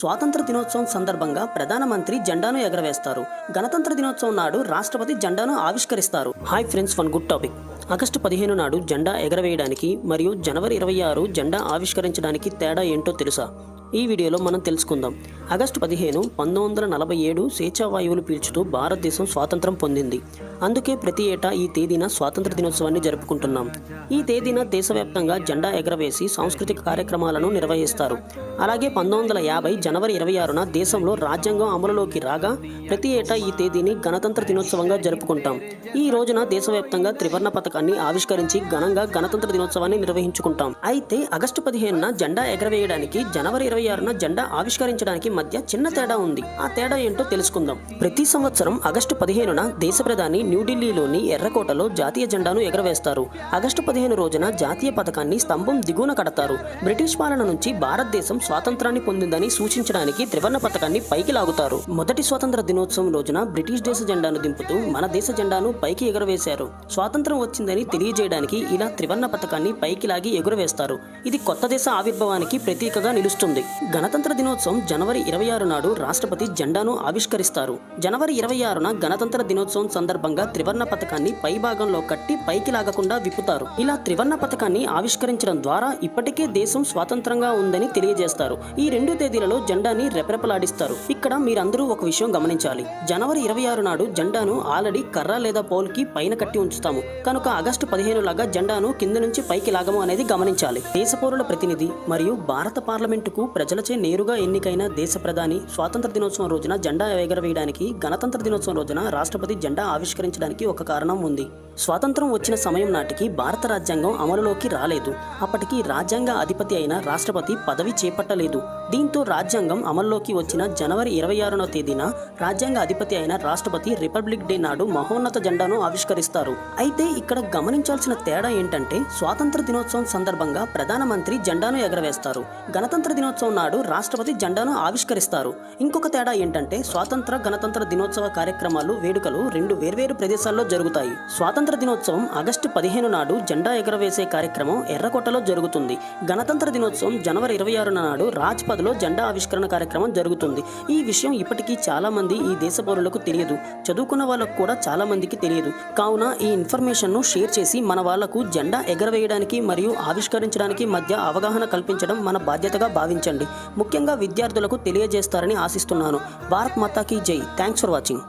స్వాతంత్ర దినోత్సవం సందర్భంగా ప్రధానమంత్రి జెండాను ఎగరవేస్తారు. గణతంత్ర దినోత్సవం నాడు రాష్ట్రపతి జెండాను ఆవిష్కరిస్తారు. Hi friends one good topic. August పదిహేను నాడు జెండా ఎగరవేయడానికి మరియు జనవరి ఇరవై ఆరు జెండా ఆవిష్కరించడానికి తేడా ఏంటో తెలుసా? ఈ వీడియోలో మనం తెలుసుకుందాం. ఆగస్టు పదిహేను పంతొమ్మిది వందల నలభై ఏడు స్వేచ్ఛావాయువులు పీల్చుతూ భారతదేశం స్వాతంత్రం పొందింది. అందుకే ప్రతి ఏటా ఈ తేదీన స్వాతంత్ర దినోత్సవాన్ని జరుపుకుంటున్నాం. ఈ తేదీన దేశవ్యాప్తంగా జెండా ఎగరవేసి సాంస్కృతిక కార్యక్రమాలను నిర్వహిస్తారు. అలాగే పంతొమ్మిది వందల యాభై జనవరి ఇరవై ఆరున దేశంలో రాజ్యాంగం అమలులోకి రాగా ప్రతి ఏటా ఈ తేదీని గణతంత్ర దినోత్సవంగా జరుపుకుంటాం. ఈ రోజున దేశవ్యాప్తంగా త్రివర్ణ పథకాన్ని ఆవిష్కరించి ఘనంగా గణతంత్ర దినోత్సవాన్ని నిర్వహించుకుంటాం. అయితే ఆగస్టు పదిహేనున జెండా ఎగరవేయడానికి జనవరి ఇరవై ఆరున జెండా ఆవిష్కరించడానికి మధ్య చిన్న తేడా ఉంది. ఆ తేడా ఏంటో తెలుసుకుందాం. ప్రతి సంవత్సరం ఆగస్టు పదిహేనున దేశ ప్రధాని న్యూఢిల్లీలోని ఎర్రకోటలో జాతీయ జెండాను ఎగరవేస్తారు. ఆగస్టు పదిహేను రోజున జాతీయ పథకాన్ని స్తంభం దిగువన కడతారు. బ్రిటిష్ పాలన నుంచి భారతదేశం స్వాతంత్రాన్ని పొందిందని సూచించడానికి త్రివర్ణ పథకాన్ని పైకి లాగుతారు. మొదటి స్వాతంత్ర దినోత్సవం రోజున బ్రిటిష్ దేశ జెండాను దింపుతూ మన దేశ జెండాను పైకి ఎగరవేశారు. స్వాతంత్రం వచ్చిందని తెలియజేయడానికి ఇలా త్రివర్ణ పథకాన్ని పైకి లాగి ఎగురవేస్తారు. ఇది కొత్త దేశ ఆవిర్భావానికి ప్రతీకగా నిలుస్తుంది. గణతంత్ర దినోత్సవం జనవరి ఇరవై ఆరు నాడు రాష్ట్రపతి జెండాను ఆవిష్కరిస్తారు. జనవరి ఇరవై ఆరున గణతంత్ర దినోత్సవం సందర్భంగా త్రివర్ణ పథకాన్ని పై భాగంలో కట్టి పైకి లాగకుండా విప్పుతారు. ఇలా త్రివర్ణ పథకాన్ని ఆవిష్కరించడం ద్వారా ఇప్పటికే దేశం స్వాతంత్రంగా ఉందని తెలియజేస్తారు. ఈ రెండు తేదీలలో జెండాని రెపరెపలాడిస్తారు. ఇక్కడ మీరందరూ ఒక విషయం గమనించాలి. జనవరి ఇరవై ఆరు నాడు జెండాను ఆల్రెడీ కర్ర లేదా పోల్కి పైన కట్టి ఉంచుతాము. కనుక ఆగస్టు పదిహేను లాగా జెండాను కింద నుంచి పైకి లాగము అనేది గమనించాలి. దేశ పౌరుల ప్రతినిధి మరియు భారత పార్లమెంటుకు ప్రజలచే నేరుగా ఎన్నికైన దేశ ప్రధాని స్వాతంత్ర దినోత్సవం రోజున జెండా ఎగరవేయడానికి గణతంత్ర దినోత్సవం రోజున రాష్ట్రపతి జెండా ఆవిష్కరించడానికి ఒక కారణం ఉంది. స్వాతంత్రం వచ్చిన సమయం నాటికి భారత రాజ్యాంగం అమలులోకి రాలేదు. అప్పటికి రాజ్యాంగ అధిపతి అయిన రాష్ట్రపతి పదవి చేపట్టలేదు. దీంతో రాజ్యాంగం అమల్లోకి వచ్చిన జనవరి ఇరవై ఆరున తేదీన రాజ్యాంగ అధిపతి అయిన రాష్ట్రపతి రిపబ్లిక్ డే నాడు మహోన్నత జెండాను ఆవిష్కరిస్తారు. అయితే ఇక్కడ గమనించాల్సిన తేడా ఏంటంటే స్వాతంత్ర దినోత్సవం సందర్భంగా ప్రధానమంత్రి జెండాను ఎగరవేస్తారు. గణతంత్ర దినోత్సవం నాడు రాష్ట్రపతి జెండాను ఆవిష్కరిస్తారు. ఇంకొక తేడా ఏంటంటే స్వాతంత్ర గణతంత్ర దినోత్సవ కార్యక్రమాలు వేడుకలు రెండు వేర్వేరు ప్రదేశాల్లో జరుగుతాయి. స్వాతంత్ర దినోత్సవం ఆగస్టు పదిహేను నాడు జెండా ఎగరవేసే కార్యక్రమం ఎర్రకోటలో జరుగుతుంది. గణతంత్ర దినోత్సవం జనవరి ఇరవై ఆరున నాడు రాజ్పథ్లో జెండా ఆవిష్కరణ కార్యక్రమం జరుగుతుంది. ఈ విషయం ఇప్పటికీ చాలా మంది ఈ దేశ పౌరులకు తెలియదు. చదువుకున్న వాళ్ళకు కూడా చాలా మందికి తెలియదు. కావున ఈ ఇన్ఫర్మేషన్ను షేర్ చేసి మన వాళ్ళకు జెండా ఎగరవేయడానికి మరియు ఆవిష్కరించడానికి మధ్య అవగాహన కల్పించడం మన బాధ్యతగా భావించండి ముఖ్యంగా విద్యార్థులకు తెలియజేస్తారని ఆశిస్తున్నాను. భారత్ మాతాకి జై. Thanks for watching.